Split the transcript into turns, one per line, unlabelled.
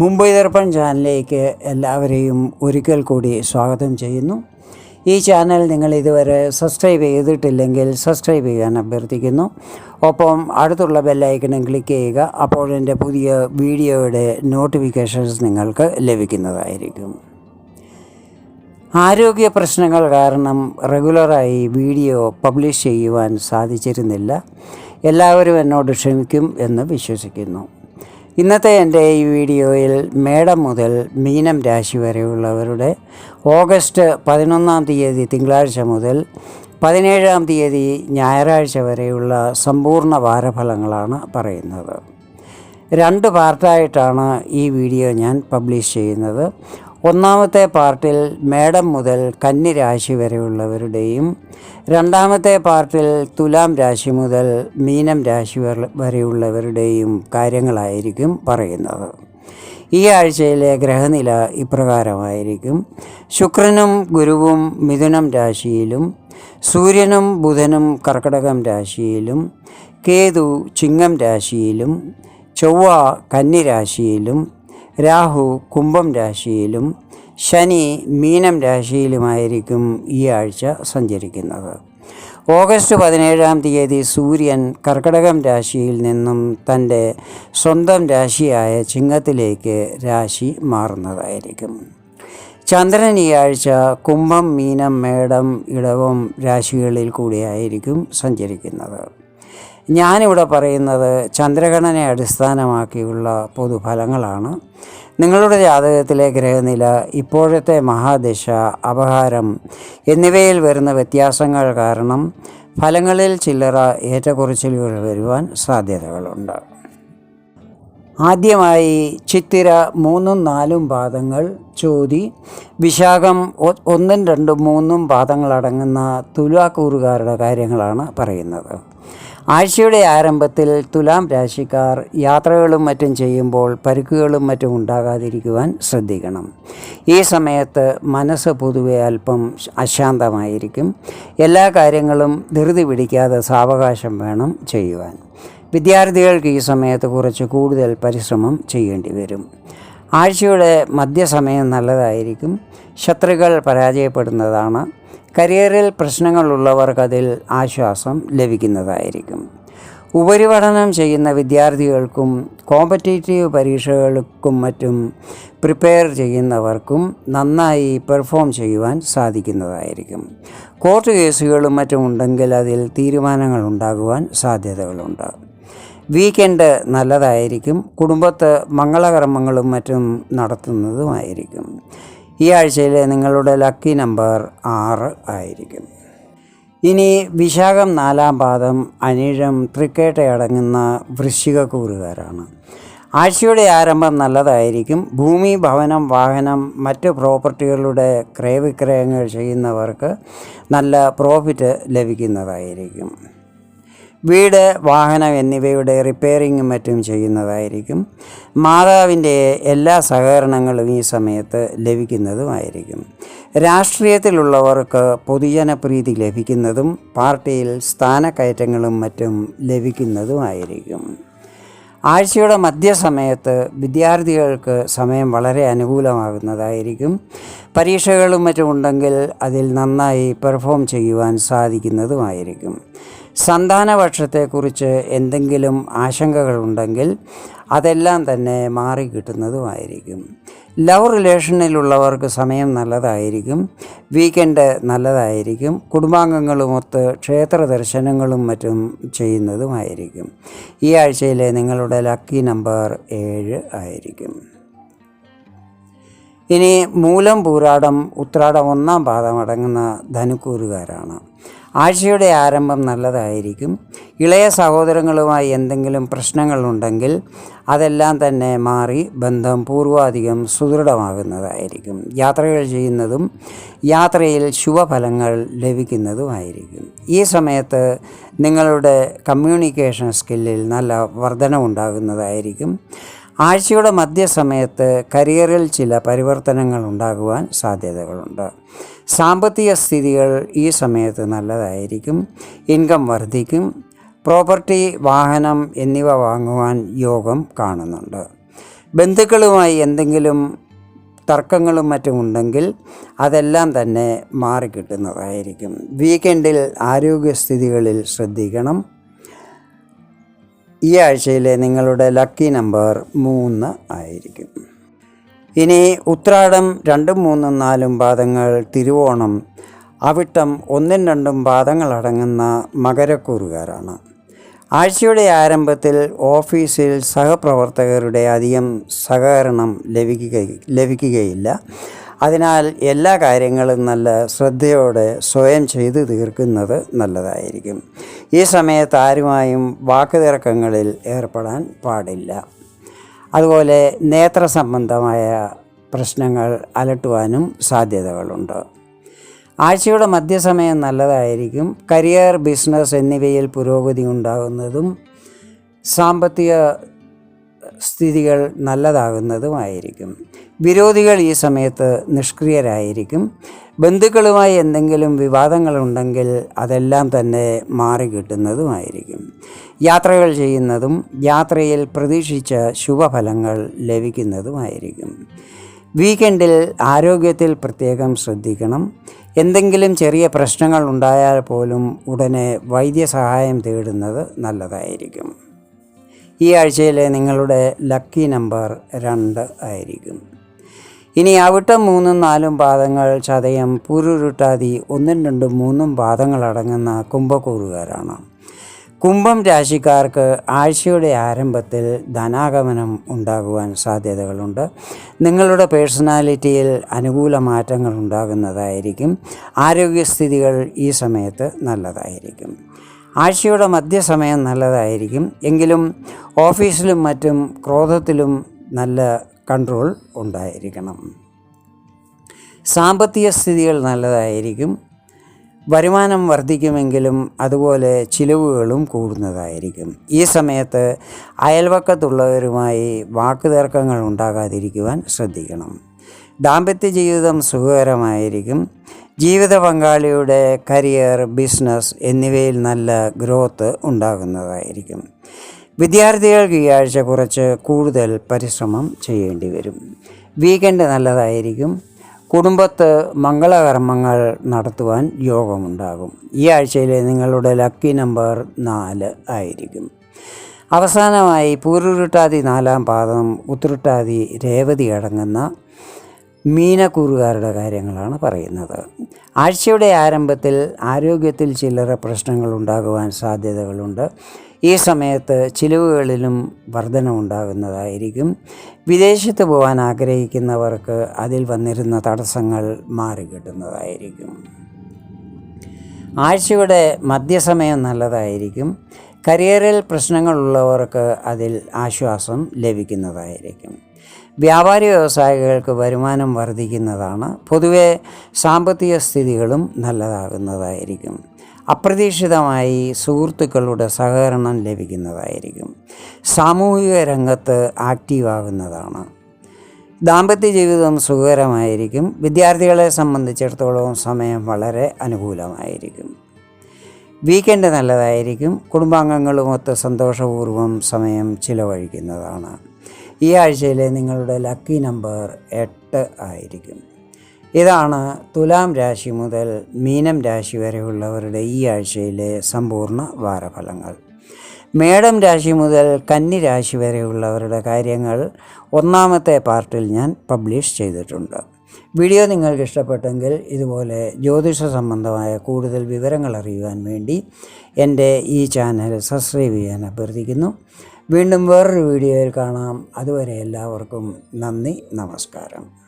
മുംബൈ ദർപ്പൺ ചാനലിലേക്ക് എല്ലാവരെയും ഒരിക്കൽ കൂടി സ്വാഗതം ചെയ്യുന്നു. ഈ ചാനൽ നിങ്ങൾ ഇതുവരെ സബ്സ്ക്രൈബ് ചെയ്തിട്ടില്ലെങ്കിൽ സബ്സ്ക്രൈബ് ചെയ്യാൻ അഭ്യർത്ഥിക്കുന്നു. ഒപ്പം അടുത്തുള്ള ബെല്ലൈക്കണും ക്ലിക്ക് ചെയ്യുക അപ്പോൾ എന്റെ പുതിയ വീഡിയോയുടെ നോട്ടിഫിക്കേഷൻസ് നിങ്ങൾക്ക് ലഭിക്കുന്നതായിരിക്കും. ആരോഗ്യ പ്രശ്നങ്ങൾ കാരണം റെഗുലറായി വീഡിയോ പബ്ലിഷ് ചെയ്യുവാൻ സാധിച്ചിരുന്നില്ല. എല്ലാവരും എന്നോട് ക്ഷമിക്കും എന്ന് വിശ്വസിക്കുന്നു. ഇന്നത്തെ എന്റെ ഈ വീഡിയോയിൽ മേടം മുതൽ മീനം രാശി വരെയുള്ളവരുടെ ഓഗസ്റ്റ് പതിനൊന്നാം തീയതി തിങ്കളാഴ്ച മുതൽ പതിനേഴാം തീയതി ഞായറാഴ്ച വരെയുള്ള സമ്പൂർണ വാരഫലങ്ങളാണ് പറയുന്നത്. രണ്ട് പാർട്ടായിട്ടാണ് ഈ വീഡിയോ ഞാൻ പബ്ലിഷ് ചെയ്യുന്നത്. ഒന്നാമത്തെ പാർട്ടിൽ മേടം മുതൽ കന്നി രാശി വരെയുള്ളവരുടെയും രണ്ടാമത്തെ പാർട്ടിൽ തുലാം രാശി മുതൽ മീനം രാശി വരെ- വരെയുള്ളവരുടെയും കാര്യങ്ങളായിരിക്കും പറയുന്നത്. ഈ ആഴ്ചയിലെ ഗ്രഹനില ഇപ്രകാരമായിരിക്കും. ശുക്രനും ഗുരുവും മിഥുനം രാശിയിലും സൂര്യനും ബുധനും കർക്കടകം രാശിയിലും കേതു ചിങ്ങം രാശിയിലും ചൊവ്വ കന്നി രാശിയിലും രാഹു കുംഭം രാശിയിലും ശനി മീനം രാശിയിലുമായിരിക്കും ഈ ആഴ്ച സഞ്ചരിക്കുന്നത്. ഓഗസ്റ്റ് പതിനേഴാം തീയതി സൂര്യൻ കർക്കടകം രാശിയിൽ നിന്നും തന്റെ സ്വന്തം രാശിയായ ചിങ്ങത്തിലേക്ക് രാശി മാറുന്നതായിരിക്കും. ചന്ദ്രൻ ഈ ആഴ്ച കുംഭം മീനം മേടം ഇടവം രാശികളിൽ കൂടിയായിരിക്കും സഞ്ചരിക്കുന്നത്. ഞാനിവിടെ പറയുന്നത് ചന്ദ്രഗണനെ അടിസ്ഥാനമാക്കിയുള്ള പൊതുഫലങ്ങളാണ്. നിങ്ങളുടെ ജാതകത്തിലെ ഗ്രഹനില ഇപ്പോഴത്തെ മഹാദശ അപഹാരം എന്നിവയിൽ വരുന്ന വ്യത്യാസങ്ങൾ കാരണം ഫലങ്ങളിൽ ചില്ലറ ഏറ്റക്കുറച്ചിലുകൾ വരുവാൻ സാധ്യതകളുണ്ട്. ആദ്യമായി ചിത്തിര മൂന്നും നാലും പാദങ്ങൾ ചോതി വിശാഖം ഒന്നും രണ്ടും മൂന്നും പാദങ്ങളടങ്ങുന്ന തുലാക്കൂറുകാരുടെ കാര്യങ്ങളാണ് പറയുന്നത്. ആഴ്ചയുടെ ആരംഭത്തിൽ തുലാം രാശിക്കാർ യാത്രകളും മറ്റും ചെയ്യുമ്പോൾ പരുക്കുകളും മറ്റും ഉണ്ടാകാതിരിക്കുവാൻ ശ്രദ്ധിക്കണം. ഈ സമയത്ത് മനസ്സ് പൊതുവെ അല്പം അശാന്തമായിരിക്കും. എല്ലാ കാര്യങ്ങളും ധൃതി പിടിക്കാതെ സാവകാശം വേണം ചെയ്യുവാൻ. വിദ്യാർത്ഥികൾക്ക് ഈ സമയത്ത് കുറച്ച് കൂടുതൽ പരിശ്രമം ചെയ്യേണ്ടി വരും. ആഴ്ചയുടെ മധ്യസമയം നല്ലതായിരിക്കും. ശത്രുക്കൾ പരാജയപ്പെടുന്നതാണ്. കരിയറിൽ പ്രശ്നങ്ങളുള്ളവർക്ക് അതിൽ ആശ്വാസം ലഭിക്കുന്നതായിരിക്കും. ഉപരിപഠനം ചെയ്യുന്ന വിദ്യാർത്ഥികൾക്കും കോമ്പറ്റേറ്റീവ് പരീക്ഷകൾക്കും മറ്റും പ്രിപ്പയർ ചെയ്യുന്നവർക്കും നന്നായി പെർഫോം ചെയ്യുവാൻ സാധിക്കുന്നതായിരിക്കും. കോർട്ട് കേസുകളും മറ്റും ഉണ്ടെങ്കിൽ അതിൽ തീരുമാനങ്ങൾ ഉണ്ടാകുവാൻ സാധ്യതകളുണ്ട്. വീക്കെൻഡ് നല്ലതായിരിക്കും. കുടുംബത്ത് മംഗളകർമ്മങ്ങളും മറ്റും നടത്തുന്നതുമായിരിക്കും. ഈ ആഴ്ചയിലെ നിങ്ങളുടെ ലക്കി നമ്പർ ആറ് ആയിരിക്കും. ഇനി വിശാഖം നാലാം പാദം അനിഴം തൃക്കേട്ടയടങ്ങുന്ന വൃശ്ചികക്കൂറുകാരാണ്. ആഴ്ചയുടെ ആരംഭം നല്ലതായിരിക്കും. ഭൂമി ഭവനം വാഹനം മറ്റ് പ്രോപ്പർട്ടികളുടെ ക്രയവിക്രയങ്ങൾ ചെയ്യുന്നവർക്ക് നല്ല പ്രോഫിറ്റ് ലഭിക്കുന്നതായിരിക്കും. വീട് വാഹനം എന്നിവയുടെ റിപ്പയറിങ്ങും മറ്റും ചെയ്യുന്നതായിരിക്കും. മാതാവിന്റെ എല്ലാ സഹകരണങ്ങളും ഈ സമയത്ത് ലഭിക്കുന്നതുമായിരിക്കും. രാഷ്ട്രീയത്തിലുള്ളവർക്ക് പൊതുജനപ്രീതി ലഭിക്കുന്നതും പാർട്ടിയിൽ സ്ഥാനക്കയറ്റങ്ങളും മറ്റും ലഭിക്കുന്നതുമായിരിക്കും. ആഴ്ചയുടെ മധ്യസമയത്ത് വിദ്യാർത്ഥികൾക്ക് സമയം വളരെ അനുകൂലമാകുന്നതായിരിക്കും. പരീക്ഷകളും മറ്റും ഉണ്ടെങ്കിൽ അതിൽ നന്നായി പെർഫോം ചെയ്യുവാൻ സാധിക്കുന്നതുമായിരിക്കും. സന്താനപക്ഷത്തെക്കുറിച്ച് എന്തെങ്കിലും ആശങ്കകളുണ്ടെങ്കിൽ അതെല്ലാം തന്നെ മാറി കിട്ടുന്നതുമായിരിക്കും ലവ് റിലേഷനിലുള്ളവർക്ക് സമയം നല്ലതായിരിക്കും വീക്കെൻഡ് നല്ലതായിരിക്കും കുടുംബാംഗങ്ങളുമൊത്ത് ക്ഷേത്ര ദർശനങ്ങളും മറ്റും ചെയ്യുന്നതുമായിരിക്കും. ഈ ആഴ്ചയിലെ നിങ്ങളുടെ ലക്കി നമ്പർ ഏഴ് ആയിരിക്കും. ഇനി മൂലം പൂരാടം ഉത്രാടം ഒന്നാം പാദം അടങ്ങുന്ന ധനുക്കൂറുകാരാണ്. ആഴ്ചയുടെ ആരംഭം നല്ലതായിരിക്കും. ഇളയ സഹോദരങ്ങളുമായി എന്തെങ്കിലും പ്രശ്നങ്ങളുണ്ടെങ്കിൽ അതെല്ലാം തന്നെ മാറി ബന്ധം പൂർവാധികം സുദൃഢമാകുന്നതായിരിക്കും. യാത്രകൾ ചെയ്യുന്നതും യാത്രയിൽ ശുഭഫലങ്ങൾ ലഭിക്കുന്നതുമായിരിക്കും. ഈ സമയത്ത് നിങ്ങളുടെ കമ്മ്യൂണിക്കേഷൻ സ്കില്ലിൽ നല്ല വർധനവുണ്ടാകുന്നതായിരിക്കും. ആഴ്ചയുടെ മധ്യസമയത്ത് കരിയറിൽ ചില പരിവർത്തനങ്ങൾ ഉണ്ടാകുവാൻ സാധ്യതകളുണ്ട്. സാമ്പത്തിക സ്ഥിതികൾ ഈ സമയത്ത് നല്ലതായിരിക്കും. ഇൻകം വർദ്ധിക്കും. പ്രോപ്പർട്ടി വാഹനം എന്നിവ വാങ്ങുവാൻ യോഗം കാണുന്നുണ്ട്. ബന്ധുക്കളുമായി എന്തെങ്കിലും തർക്കങ്ങളും മറ്റും ഉണ്ടെങ്കിൽ അതെല്ലാം തന്നെ മാറിക്കിട്ടുന്നതായിരിക്കും. വീക്കെൻഡിൽ ആരോഗ്യസ്ഥിതികളിൽ ശ്രദ്ധിക്കണം. ഈ ആഴ്ചയിലെ നിങ്ങളുടെ ലക്കി നമ്പർ മൂന്ന് ആയിരിക്കും. ഇനി ഉത്രാടം രണ്ടും മൂന്നും നാലും പാദങ്ങൾ തിരുവോണം. അവിട്ടം ഒന്നും രണ്ടും പാദങ്ങളടങ്ങുന്ന മകരക്കൂറുകാരാണ്. ആഴ്ചയുടെ ആരംഭത്തിൽ ഓഫീസിൽ സഹപ്രവർത്തകരുടെ അധികം സഹകരണം ലഭിക്കുക ലഭിക്കുകയില്ല. അതിനാൽ എല്ലാ കാര്യങ്ങളും നല്ല ശ്രദ്ധയോടെ സ്വയം ചെയ്തു തീർക്കുന്നത് നല്ലതായിരിക്കും. ഈ സമയത്ത് ആരുമായും വാക്കുതർക്കങ്ങളിൽ ഏർപ്പെടാൻ പാടില്ല. അതുപോലെ നേത്ര സംബന്ധമായ പ്രശ്നങ്ങൾ അലട്ടുവാനും സാധ്യതകളുണ്ട്. ആഴ്ചയുടെ മധ്യസമയം നല്ലതായിരിക്കും. കരിയർ ബിസിനസ് എന്നിവയിൽ പുരോഗതി ഉണ്ടാകുന്നതും സാമ്പത്തിക സ്ഥിതികൾ നല്ലതാകുന്നതുമായിരിക്കും. വിരോധികൾ ഈ സമയത്ത് നിഷ്ക്രിയരായിരിക്കും. ബന്ധുക്കളുമായി എന്തെങ്കിലും വിവാദങ്ങളുണ്ടെങ്കിൽ അതെല്ലാം തന്നെ മാറിക്കിട്ടുന്നതുമായിരിക്കും യാത്രകൾ ചെയ്യുന്നതും യാത്രയിൽ പ്രതീക്ഷിച്ച ശുഭഫലങ്ങൾ ലഭിക്കുന്നതുമായിരിക്കും. വീക്കെൻഡിൽ ആരോഗ്യത്തിൽ പ്രത്യേകം ശ്രദ്ധിക്കണം. എന്തെങ്കിലും ചെറിയ പ്രശ്നങ്ങൾ ഉണ്ടായാൽ പോലും ഉടനെ വൈദ്യസഹായം തേടുന്നത് നല്ലതായിരിക്കും. ഈ ആഴ്ചയിലെ നിങ്ങളുടെ ലക്കി നമ്പർ രണ്ട് ആയിരിക്കും. ഇനി അവിട്ടം മൂന്നും നാലും പാദങ്ങൾ ചതയം പുരുരുട്ടാതി ഒന്നും രണ്ടും മൂന്നും പാദങ്ങൾ അടങ്ങുന്ന കുംഭക്കൂറുകാരാണ്. കുംഭം രാശിക്കാർക്ക് ആഴ്ചയുടെ ആരംഭത്തിൽ ധനാഗമനം ഉണ്ടാകുവാൻ സാധ്യതകളുണ്ട്. നിങ്ങളുടെ പേഴ്സണാലിറ്റിയിൽ അനുകൂല മാറ്റങ്ങൾ ഉണ്ടാകുന്നതായിരിക്കും. ആരോഗ്യസ്ഥിതികൾ ഈ സമയത്ത് നല്ലതായിരിക്കും. ആഴ്ചയുടെ മധ്യസമയം നല്ലതായിരിക്കും. എങ്കിലും ഓഫീസിലും മറ്റും ക്രോധത്തിലും നല്ല കൺട്രോൾ ഉണ്ടായിരിക്കണം. സാമ്പത്തിക സ്ഥിതികൾ നല്ലതായിരിക്കും. വരുമാനം വർദ്ധിക്കുമെങ്കിലും അതുപോലെ ചിലവുകളും കൂടുന്നതായിരിക്കും. ഈ സമയത്ത് അയൽവക്കത്തുള്ളവരുമായി വാക്കുതർക്കങ്ങൾ ഉണ്ടാകാതിരിക്കുവാൻ ശ്രദ്ധിക്കണം. ദാമ്പത്യ ജീവിതം സുഖകരമായിരിക്കും. ജീവിത പങ്കാളിയുടെ കരിയർ ബിസിനസ് എന്നിവയിൽ നല്ല ഗ്രോത്ത് ഉണ്ടാകുന്നതായിരിക്കും. വിദ്യാർത്ഥികൾക്ക് ഈ ആഴ്ച കുറച്ച് കൂടുതൽ പരിശ്രമം ചെയ്യേണ്ടി വരും. വീക്കെൻഡ് നല്ലതായിരിക്കും. കുടുംബത്ത് മംഗളകർമ്മങ്ങൾ നടത്തുവാൻ യോഗമുണ്ടാകും. ഈ ആഴ്ചയിലെ നിങ്ങളുടെ ലക്കി നമ്പർ നാല് ആയിരിക്കും. അവസാനമായി പൂരുരുട്ടാതി നാലാം പാദം ഉത്തുരുട്ടാതി രേവതി അടങ്ങുന്ന മീനക്കൂറുകാരുടെ കാര്യങ്ങളാണ് പറയുന്നത്. ആഴ്ചയുടെ ആരംഭത്തിൽ ആരോഗ്യത്തിൽ ചില്ലറ പ്രശ്നങ്ങൾ ഉണ്ടാകുവാൻ സാധ്യതകളുണ്ട്. ഈ സമയത്ത് ചിലവുകളിലും വർധനമുണ്ടാകുന്നതായിരിക്കും വിദേശത്ത് പോകാൻ ആഗ്രഹിക്കുന്നവർക്ക് അതിൽ വന്നിരുന്ന തടസ്സങ്ങൾ മാറിക്കിട്ടുന്നതായിരിക്കും. ആഴ്ചയുടെ മധ്യസമയം നല്ലതായിരിക്കും. കരിയറിൽ പ്രശ്നങ്ങളുള്ളവർക്ക് അതിൽ ആശ്വാസം ലഭിക്കുന്നതായിരിക്കും. വ്യാപാരി വ്യവസായികൾക്ക് വരുമാനം വർദ്ധിക്കുന്നതാണ്. പൊതുവെ സാമ്പത്തിക സ്ഥിതികളും നല്ലതാകുന്നതായിരിക്കും. അപ്രതീക്ഷിതമായി സുഹൃത്തുക്കളുടെ സഹകരണം ലഭിക്കുന്നതായിരിക്കും. സാമൂഹിക രംഗത്ത് ആക്റ്റീവാകുന്നതാണ്. ദാമ്പത്യ ജീവിതം സുഖകരമായിരിക്കും. വിദ്യാർത്ഥികളെ സംബന്ധിച്ചിടത്തോളം സമയം വളരെ അനുകൂലമായിരിക്കും. വീക്കെൻഡ് നല്ലതായിരിക്കും. കുടുംബാംഗങ്ങളുമൊത്ത് സന്തോഷപൂർവം സമയം ചിലവഴിക്കുന്നതാണ്. ഈ ആഴ്ചയിലെ നിങ്ങളുടെ ലക്കി നമ്പർ എട്ട് ആയിരിക്കും. ഇതാണ് തുലാം രാശി മുതൽ മീനം രാശി വരെയുള്ളവരുടെ ഈ ആഴ്ചയിലെ സമ്പൂർണ വാരഫലങ്ങൾ. മേടം രാശി മുതൽ കന്നി രാശി വരെയുള്ളവരുടെ കാര്യങ്ങൾ ഒന്നാമത്തെ പാർട്ടിൽ ഞാൻ പബ്ലിഷ് ചെയ്തിട്ടുണ്ട്. വീഡിയോ നിങ്ങൾക്ക് ഇഷ്ടപ്പെട്ടെങ്കിൽ ഇതുപോലെ ജ്യോതിഷ സംബന്ധമായ കൂടുതൽ വിവരങ്ങൾ അറിയുവാൻ വേണ്ടി എന്റെ ഈ ചാനൽ സബ്സ്ക്രൈബ് ചെയ്യാൻ അഭ്യർത്ഥിക്കുന്നു. വീണ്ടും വേറൊരു വീഡിയോയിൽ കാണാം. അതുവരെ എല്ലാവർക്കും നന്ദി നമസ്കാരം.